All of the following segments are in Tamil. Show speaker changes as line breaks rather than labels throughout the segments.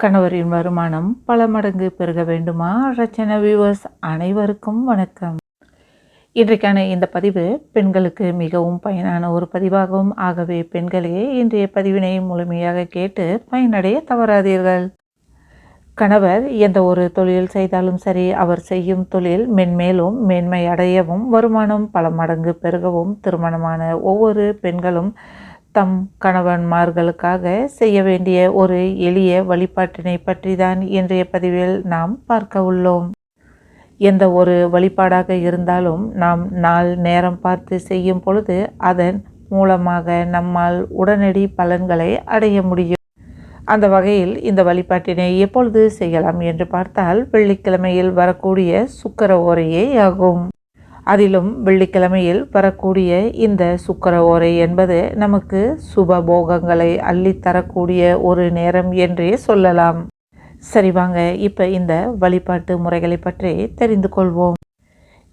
கணவரின் வருமானம் பல மடங்கு பெருக வேண்டுமா? ரச்சன வியூவர்ஸ் அனைவருக்கும் வணக்கம். இன்றைக்கான இந்த பதிவு பெண்களுக்கு மிகவும் பயனான ஒரு பதிவாகும் ஆகவே பெண்களே இன்றைய பதிவினை முழுமையாக கேட்டு பயனடைய தவறாதீர்கள். கணவர் எந்த ஒரு தொழில் செய்தாலும் சரி அவர் செய்யும் தொழில் மென்மேலும் மேன்மை அடையவும் வருமானம் பல மடங்கு பெருகவும் திருமணமான ஒவ்வொரு பெண்களும் தம் கணவன்மார்களுக்காக செய்ய வேண்டிய ஒரு எளிய வழிபாட்டினை பற்றி தான் இன்றைய பதிவில் நாம் பார்க்க உள்ளோம். எந்த ஒரு வழிபாடாக இருந்தாலும் நாம் நாள் நேரம் பார்த்து செய்யும் பொழுது அதன் மூலமாக நம்மால் உடனடி பலன்களை அடைய முடியும். அந்த வகையில் இந்த வழிபாட்டினை எப்பொழுது செய்யலாம் என்று பார்த்தால் வெள்ளிக்கிழமையில் வரக்கூடிய சுக்கர ஓரையே ஆகும். அதிலும் வெள்ளிக்கிழமையில் வரக்கூடிய இந்த சுக்கர ஓரை என்பது நமக்கு சுப போகங்களை அள்ளித்தரக்கூடிய ஒரு நேரம் என்றே சொல்லலாம். சரி வாங்க இப்போ இந்த வழிபாட்டு முறைகளை பற்றி தெரிந்து கொள்வோம்.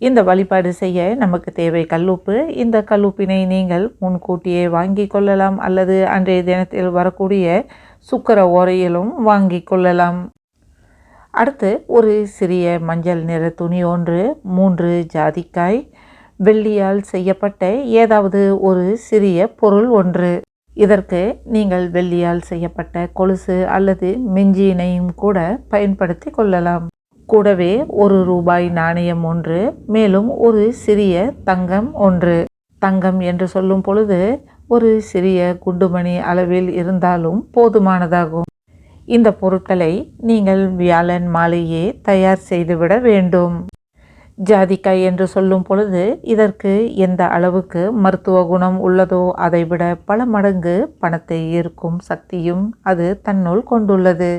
இந்த வழிபாடு செய்ய நமக்கு தேவை கல்லுப்பு. இந்த கல்லுப்பினை நீங்கள் முன்கூட்டியே வாங்கி கொள்ளலாம் அல்லது அன்றைய தினத்தில் வரக்கூடிய சுக்கர ஓரையிலும் வாங்கி கொள்ளலாம். அடுத்து ஒரு சிறிய மஞ்சள் நிற துணி ஒன்று மூன்று ஜாதிக்காய் வெள்ளியால் செய்யப்பட்ட ஏதாவது ஒரு சிறிய பொருள் ஒன்று. இதற்கு நீங்கள் வெள்ளியால் செய்யப்பட்ட கொலுசு அல்லது மெஞ்சியினையும் கூட பயன்படுத்தி கொள்ளலாம். கூடவே ஒரு ரூபாய் நாணயம் ஒன்று மேலும் ஒரு சிறிய தங்கம் ஒன்று. தங்கம் என்று சொல்லும் பொழுது ஒரு சிறிய குண்டுமணி அளவில் இருந்தாலும் போதுமானதாகும். இந்த பொருட்களை நீங்கள் வியாழன் மாலையே தயார் செய்துவிட வேண்டும். ஜாதிக்காய் என்று சொல்லும் பொழுது இதற்கு எந்த அளவுக்கு மருத்துவ குணம் உள்ளதோ அதைவிட பல மடங்கு பணத்தை ஈர்க்கும் சக்தியும் அது தன்னுள் கொண்டுள்ளது.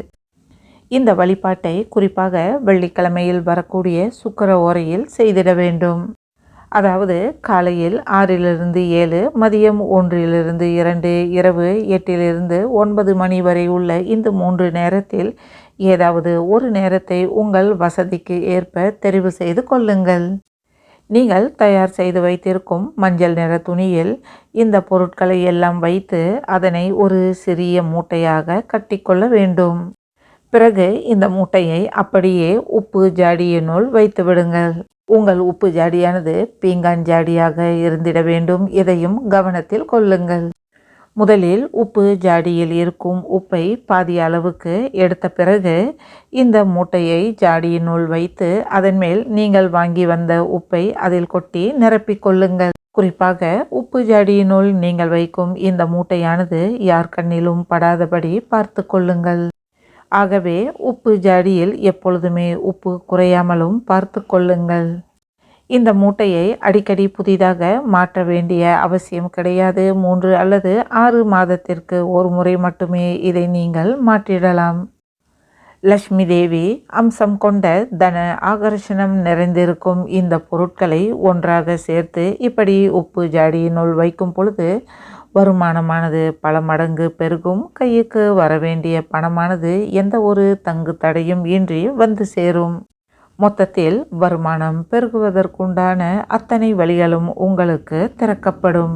இந்த வழிபாட்டை குறிப்பாக வெள்ளிக்கிழமையில் வரக்கூடிய சுக்கர ஓரையில் செய்திட வேண்டும். அதாவது காலையில் ஆறிலிருந்து ஏழு மதியம் ஒன்றிலிருந்து இரண்டு இரவு எட்டிலிருந்து ஒன்பது மணி வரை உள்ள இந்த மூன்று நேரத்தில் ஏதாவது ஒரு நேரத்தை உங்கள் வசதிக்கு ஏற்ப தெரிவு செய்து கொள்ளுங்கள். நீங்கள் தயார் செய்து வைத்திருக்கும் மஞ்சள் நிற துணியில் இந்த பொருட்களை எல்லாம் வைத்து அதனை ஒரு சிறிய மூட்டையாக கட்டிக்கொள்ள வேண்டும். பிறகு இந்த மூட்டையை அப்படியே உப்பு ஜாடியினுள் வைத்து விடுங்கள் உங்கள் உப்பு ஜாடியானது பீங்கான் ஜாடியாக இருந்திட வேண்டும். இதையும் கவனத்தில் கொள்ளுங்கள். முதலில் உப்பு ஜாடியில் இருக்கும் உப்பை பாதி அளவுக்கு எடுத்த பிறகு இந்த மூட்டையை ஜாடியினுள் வைத்து அதன் மேல் நீங்கள் வாங்கி வந்த உப்பை அதில் கொட்டி நிரப்பிக் கொள்ளுங்கள். குறிப்பாக உப்பு ஜாடியினுள் நீங்கள் வைக்கும் இந்த மூட்டையானது யார் கண்ணிலும் படாதபடி பார்த்து கொள்ளுங்கள். ஆகவே உப்பு ஜாடியில் எப்பொழுதுமே உப்பு குறையாமலும் பார்த்து கொள்ளுங்கள். இந்த மூட்டையை அடிக்கடி புதிதாக மாற்ற வேண்டிய அவசியம் கிடையாது. மூன்று அல்லது ஆறு மாதத்திற்கு ஒரு முறை மட்டுமே இதை நீங்கள் மாற்றிடலாம். லக்ஷ்மி தேவி அம்சம் கொண்ட தன ஆகர்ஷணம் நிறைந்திருக்கும் இந்த பொருட்களை ஒன்றாக சேர்த்து இப்படி உப்பு ஜாடியினுள் வைக்கும் பொழுது வருமானமானது பல மடங்கு பெருகும். கையுக்கு வரவேண்டிய பணமானது எந்த ஒரு தங்கு தடையும் இன்றி வந்து சேரும். மொத்தத்தில் வருமானம் பெருகுவதற்குண்டான அத்தனை வழிகளும் உங்களுக்கு திறக்கப்படும்.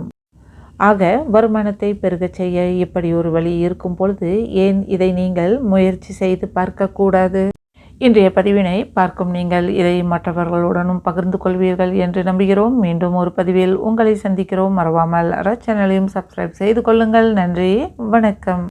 ஆக வருமானத்தை பெருகச் செய்ய இப்படி ஒரு வழி இருக்கும் பொழுது ஏன் இதை நீங்கள் முயற்சி செய்து பார்க்கக்கூடாது இன்றைய பதிவினை பார்க்கும் நீங்கள் இதை மற்றவர்களுடனும் பகிர்ந்து கொள்வீர்கள் என்று நம்புகிறோம். மீண்டும் ஒரு பதிவில் உங்களை சந்திக்கிறோம். மறவாமல் சேனலையும் சப்ஸ்கிரைப் செய்து கொள்ளுங்கள். நன்றி. வணக்கம்.